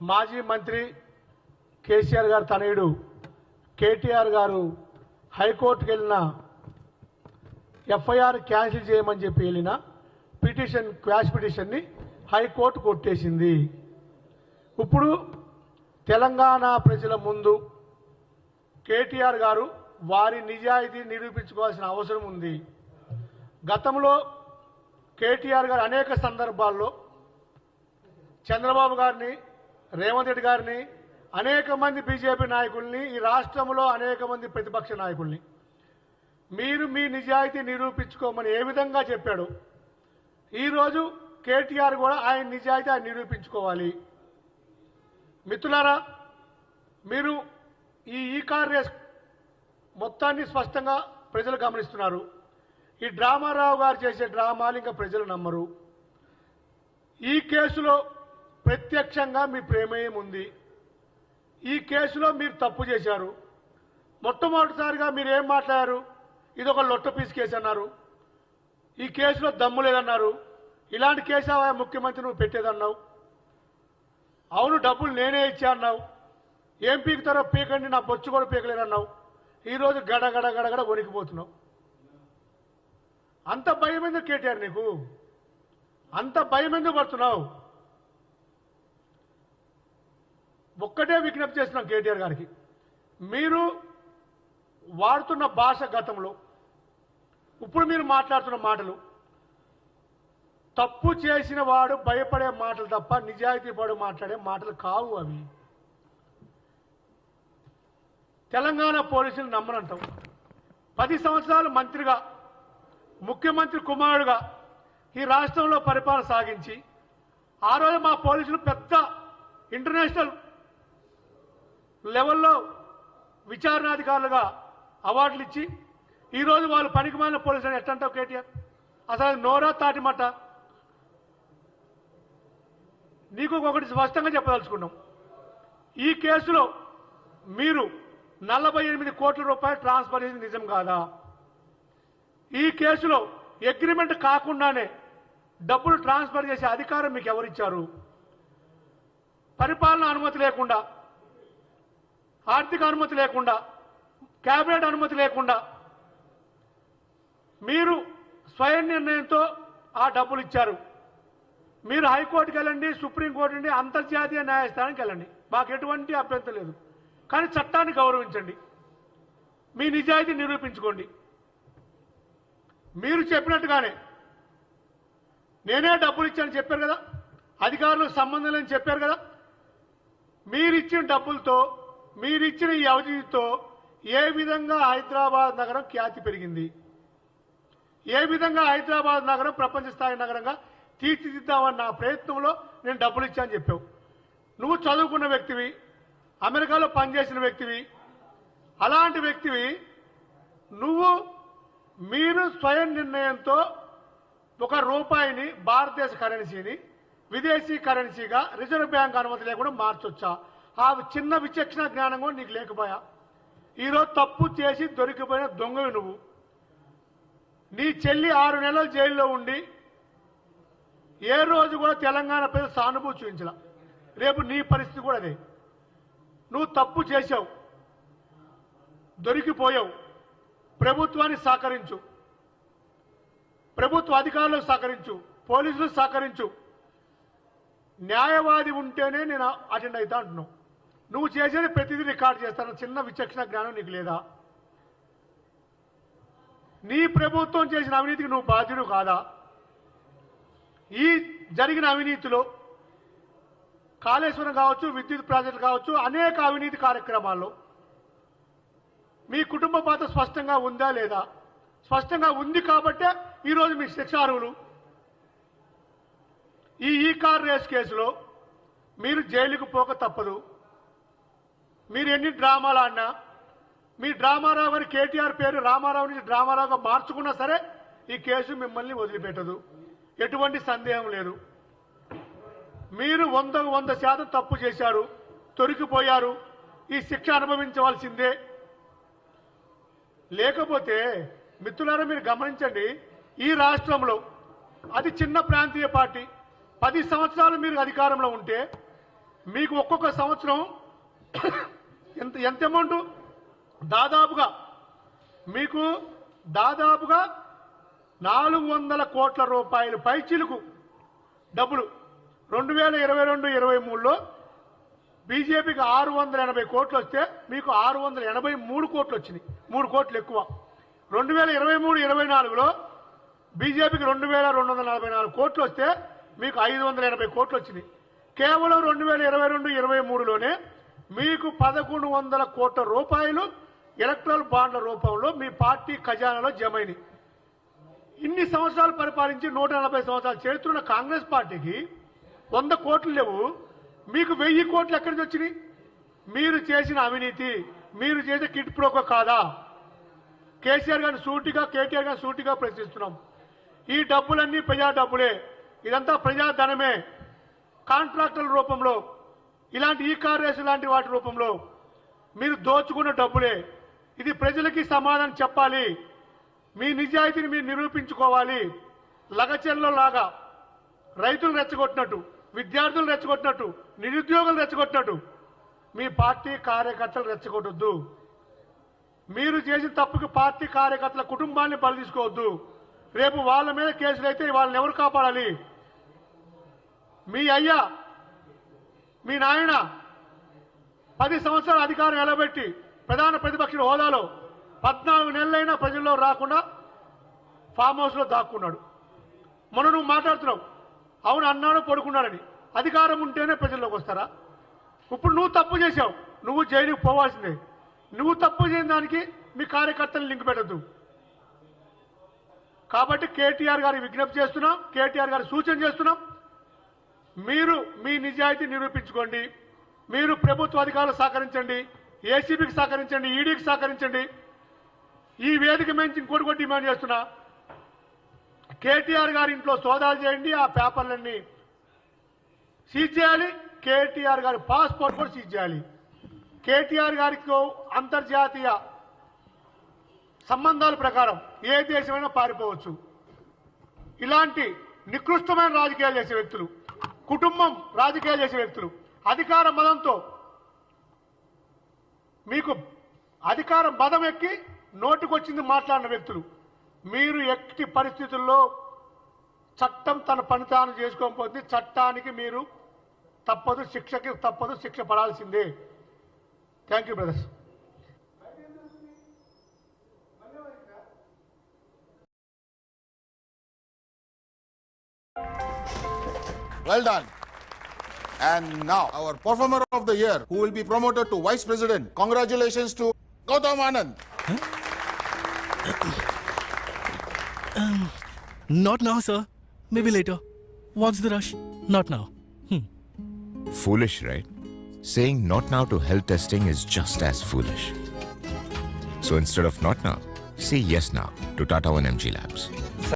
మాజీ మంత్రి కేసీఆర్ గారు తనయుడు కేటీఆర్ గారు హైకోర్టుకు వెళ్ళిన ఎఫ్ఐఆర్ క్యాన్సిల్ చేయమని చెప్పి వెళ్ళిన పిటిషన్ క్వాష్ పిటిషన్ని హైకోర్టు కొట్టేసింది. ఇప్పుడు తెలంగాణ ప్రజల ముందు కేటీఆర్ గారు వారి నిజాయితీ నిరూపించుకోవాల్సిన అవసరం ఉంది. గతంలో కేటీఆర్ గారు అనేక సందర్భాల్లో చంద్రబాబు గారిని రేవంత్ రెడ్డి గారిని అనేక మంది బీజేపీ నాయకుల్ని ఈ రాష్ట్రంలో అనేక మంది ప్రతిపక్ష నాయకుల్ని. మీరు మీ నిజాయితీ నిరూపించుకోమని ఏ విధంగా చెప్పాడు? ఈరోజు కేటీఆర్ కూడా ఆయన నిజాయితీ ఆయన నిరూపించుకోవాలి. మిత్రులారా మీరు ఈ ఈ కార్ రేస్ మొత్తాన్ని స్పష్టంగా ప్రజలు గమనిస్తున్నారు. ఈ డ్రామారావు గారు చేసే డ్రామాలు ఇంకా ప్రజలు నమ్మరు. ఈ కేసులో ప్రత్యక్షంగా మీ ప్రమేయం ఉంది. ఈ కేసులో మీరు తప్పు చేశారు. మొట్టమొదటిసారిగా మీరు ఏం మాట్లాడారు? ఇది ఒక లొట్ట పీస్ కేసు అన్నారు. ఈ కేసులో దమ్ము లేదన్నారు. ఇలాంటి కేసు ఆ ముఖ్యమంత్రి నువ్వు పెట్టేదన్నావు? అవును డబ్బులు నేనే ఇచ్చా అన్నావు. ఏం పీకుతారో పీకండి నా బొచ్చు కూడా పీకలేనన్నావు ఈరోజు గడ గడ గడగడ వణికిపోతున్నావు. అంత భయం ఎందుకు కేటీఆర్ నీకు? అంత భయం ఎందుకు పడుతున్నావు? ఒక్కటే విజ్ఞప్తి చేస్తున్నాం కేటీఆర్ గారికి. మీరు వాడుతున్న భాష గతంలో ఇప్పుడు మీరు మాట్లాడుతున్న మాటలు తప్పు చేసిన వాడు భయపడే మాటలు తప్ప నిజాయితీ పడు మాట్లాడే మాటలు కావు అవి. తెలంగాణ పోలీసులు నమ్మనంటాం పది సంవత్సరాలు మంత్రిగా ముఖ్యమంత్రి కుమారుడుగా ఈ రాష్ట్రంలో పరిపాలన సాగించి ఆ రోజు మా పోలీసులు పెద్ద ఇంటర్నేషనల్ లెవెల్లో విచారణాధికారులుగా అవార్డులు ఇచ్చి ఈరోజు వాళ్ళు పనికిమాలిన పోలీసులు అని ఎట్టంటావు కేటీఆర్? అసలు నోరా తాటిమట నీకు ఒకటి స్పష్టంగా చెప్పదలుచుకున్నాం. ఈ కేసులో మీరు నలభై ఎనిమిది కోట్ల రూపాయలు ట్రాన్స్ఫర్ చేసింది నిజం కాదా? ఈ కేసులో అగ్రిమెంట్ కాకుండానే డబ్బులు ట్రాన్స్ఫర్ చేసే అధికారం మీకు ఎవరిచ్చారు? పరిపాలన అనుమతి లేకుండా ఆర్థిక అనుమతి లేకుండా కేబినెట్ అనుమతి లేకుండా మీరు స్వయం నిర్ణయంతో ఆ డబ్బులు ఇచ్చారు. మీరు హైకోర్టుకి వెళ్ళండి సుప్రీంకోర్టు నుండి అంతర్జాతీయ న్యాయస్థానానికి వెళ్ళండి. మాకు ఎటువంటి అభ్యంతరం లేదు. కానీ చట్టాన్ని గౌరవించండి. మీ నిజాయితీ నిరూపించుకోండి. మీరు చెప్పినట్టుగానే నేనే డబ్బులు ఇచ్చానని చెప్పారు కదా? అధికారులకు సంబంధం లేని చెప్పారు కదా? మీరు ఇచ్చిన డబ్బులతో మీరిచ్చిన ఈ అవధితో ఏ విధంగా హైదరాబాద్ నగరం ఖ్యాతి పెరిగింది? ఏ విధంగా హైదరాబాద్ నగరం ప్రపంచ స్థాయి నగరంగా తీర్చిదిద్దామన్న నా ప్రయత్నంలో నేను డబ్బులు ఇచ్చానని చెప్పావు. నువ్వు చదువుకున్న వ్యక్తివి అమెరికాలో పనిచేసిన వ్యక్తివి అలాంటి వ్యక్తివి నువ్వు మీరు స్వయం నిర్ణయంతో ఒక రూపాయిని భారతదేశ కరెన్సీని విదేశీ కరెన్సీగా రిజర్వ్ బ్యాంక్ అనుమతి లేకుండా మార్చొచ్చా? ఆ చిన్న విచక్షణ జ్ఞానం కూడా నీకు లేకపోయా? ఈరోజు తప్పు చేసి దొరికిపోయిన దొంగవి నువ్వు. నీ చెల్లి ఆరు నెలలు జైల్లో ఉండి ఏ రోజు కూడా తెలంగాణ ప్రజలు సానుభూతి చూపించలా. రేపు నీ పరిస్థితి కూడా అదే. నువ్వు తప్పు చేశావు. దొరికిపోయావు. ప్రభుత్వాన్ని సహకరించు. ప్రభుత్వ అధికారులకు సహకరించు. పోలీసులు సహకరించు. న్యాయవాది ఉంటేనే నేను అటెండ్ అవుతా అంటున్నావు. నువ్వు చేసేది ప్రతిదీ రికార్డ్ చేస్తాను. చిన్న విచక్షణ జ్ఞానం నీకు లేదా? నీ ప్రభుత్వం చేసిన అవినీతికి నువ్వు బాధ్యుడు కాదా? ఈ జరిగిన అవినీతిలో కాళేశ్వరం కావచ్చు విద్యుత్ ప్రాజెక్టులు కావచ్చు అనేక అవినీతి కార్యక్రమాల్లో మీ కుటుంబ పాత్ర స్పష్టంగా ఉందా లేదా? స్పష్టంగా ఉంది కాబట్టే ఈరోజు మీ శిక్షార్హులు. ఈ ఈ కార్ రేస్ కేసులో మీరు జైలుకు పోక తప్పదు. మీరు ఎన్ని డ్రామాలు ఆడినా మీ డ్రామారావు గారి కేటీఆర్ పేరు రామారావు నుంచి డ్రామారావుగా మార్చుకున్నా సరే ఈ కేసు మిమ్మల్ని వదిలిపెట్టదు. ఎటువంటి సందేహం లేదు. మీరు వంద వంద శాతం తప్పు చేశారు తొరికిపోయారు ఈ శిక్ష అనుభవించవలసిందే. లేకపోతే మిత్రులారా మీరు గమనించండి ఈ రాష్ట్రంలో అది చిన్న ప్రాంతీయ పార్టీ పది సంవత్సరాలు మీరు అధికారంలో ఉంటే మీకు ఒక్కొక్క సంవత్సరం ఎంత ఎంత అమౌంట్ దాదాపుగా మీకు దాదాపుగా నాలుగు వందల కోట్ల రూపాయలు పైచిలుకు డబ్బులు. రెండు వేల ఇరవై రెండు ఇరవై మూడులో బీజేపీకి ఆరు వందల ఎనభై కోట్లు వస్తే మీకు ఆరు వందల ఎనభై మూడు కోట్లు వచ్చినాయి. మూడు కోట్లు ఎక్కువ. రెండు వేల ఇరవై మూడు ఇరవై నాలుగులో బీజేపీకి రెండు వేల రెండు వందల నలభై నాలుగు కోట్లు వస్తే మీకు ఐదు వందల ఎనభై కోట్లు వచ్చినాయి. కేవలం రెండు వేల ఇరవై రెండు ఇరవై మూడులోనే మీకు పదకొండు వందల కోట్ల రూపాయలు ఎలక్ట్రల్ బాండ్ల రూపంలో మీ పార్టీ ఖజానాలో జమైనాయి. ఇన్ని సంవత్సరాలు పరిపాలించి నూట నలభై సంవత్సరాలు చేరుతున్న కాంగ్రెస్ పార్టీకి వంద కోట్లు లేవు. మీకు వెయ్యి కోట్లు ఎక్కడి నుంచి వచ్చినాయి? మీరు చేసిన అవినీతి మీరు చేసే కిట్ ప్రోకో కాదా? కేసీఆర్ గారిని సూటిగా కేటీఆర్ గారిని సూటిగా ప్రశ్నిస్తున్నాం. ఈ డబ్బులన్నీ ప్రజా డబ్బులే. ఇదంతా ప్రజాధనమే కాంట్రాక్టుల రూపంలో ఇలాంటి ఈ కార్యస్ లాంటి వాటి రూపంలో మీరు దోచుకున్న డబ్బులే. ఇది ప్రజలకి సమాధానం చెప్పాలి. మీ నిజాయితీని మీరు నిరూపించుకోవాలి. లగచెల్లో లాగా రైతులు రెచ్చగొట్టినట్టు విద్యార్థులు రెచ్చగొట్టినట్టు నిరుద్యోగులు రెచ్చగొట్టినట్టు మీ పార్టీ కార్యకర్తలు రెచ్చగొట్టొద్దు. మీరు చేసిన తప్పుకి పార్టీ కార్యకర్తల కుటుంబాన్ని బలి తీసుకోవద్దు. రేపు వాళ్ళ మీద కేసులు అయితే వాళ్ళని ఎవరు కాపాడాలి? మీ అయ్యా మీ నాయన పది సంవత్సరాల అధికారం నిలబెట్టి ప్రధాన ప్రతిపక్ష హోదాలో పద్నాలుగు నెలలైనా ప్రజల్లో రాకుండా ఫామ్ హౌస్లో దాక్కున్నాడు. మొన్న నువ్వు మాట్లాడుతున్నావు. అవును అన్నాడు పడుకున్నాడని. అధికారం ఉంటేనే ప్రజల్లోకి వస్తారా? ఇప్పుడు నువ్వు తప్పు చేసావు నువ్వు జైలుకి పోవాల్సిందే. నువ్వు తప్పు చేయని దానికి మీ కార్యకర్తలు లింక్ పెట్టద్దు. కాబట్టి కేటీఆర్ గారి విజ్ఞప్తి చేస్తున్నాం కేటీఆర్ గారి సూచన చేస్తున్నాం. మీరు మీ నిజాయితీ నిరూపించుకోండి. మీరు ప్రభుత్వ అధికారులు సహకరించండి. ఏసీబీకి సహకరించండి ఈడీకి సహకరించండి. ఈ వేదిక నుంచి ఇంకోటి కూడా డిమాండ్ చేస్తున్నా. కేటీఆర్ గారి ఇంట్లో సోదాలు చేయండి ఆ పేపర్లన్నీ సీజ్ చేయాలి. కేటీఆర్ గారి పాస్పోర్ట్ కూడా సీజ్ చేయాలి. కేటీఆర్ గారికి అంతర్జాతీయ సంబంధాల ప్రకారం ఏ దేశమైనా పారిపోవచ్చు. ఇలాంటి నికృష్టమైన రాజకీయాలు చేసే వ్యక్తులు కుటుంబం రాజకీయాలు చేసే వ్యక్తులు. అధికార మదంతో మీకు అధికార మదం ఎక్కి నోటికొచ్చింది మాట్లాడిన వ్యక్తులు. మీరు ఎట్టి పరిస్థితుల్లో చట్టం తన పని తాను చేసుకోకపోతే చట్టానికి మీరు తప్పదు శిక్షకి తప్పదు శిక్ష పడాల్సిందే. Thank you brothers Well done. And now, our performer of the year, who will be promoted to vice president. Congratulations to Gautam Anand. Um, not now, sir. Maybe later. What's the rush? Not now. Hmm. Foolish, right? Saying not now to health testing is just as foolish. So instead of not now, say yes now to Tata 1MG Labs.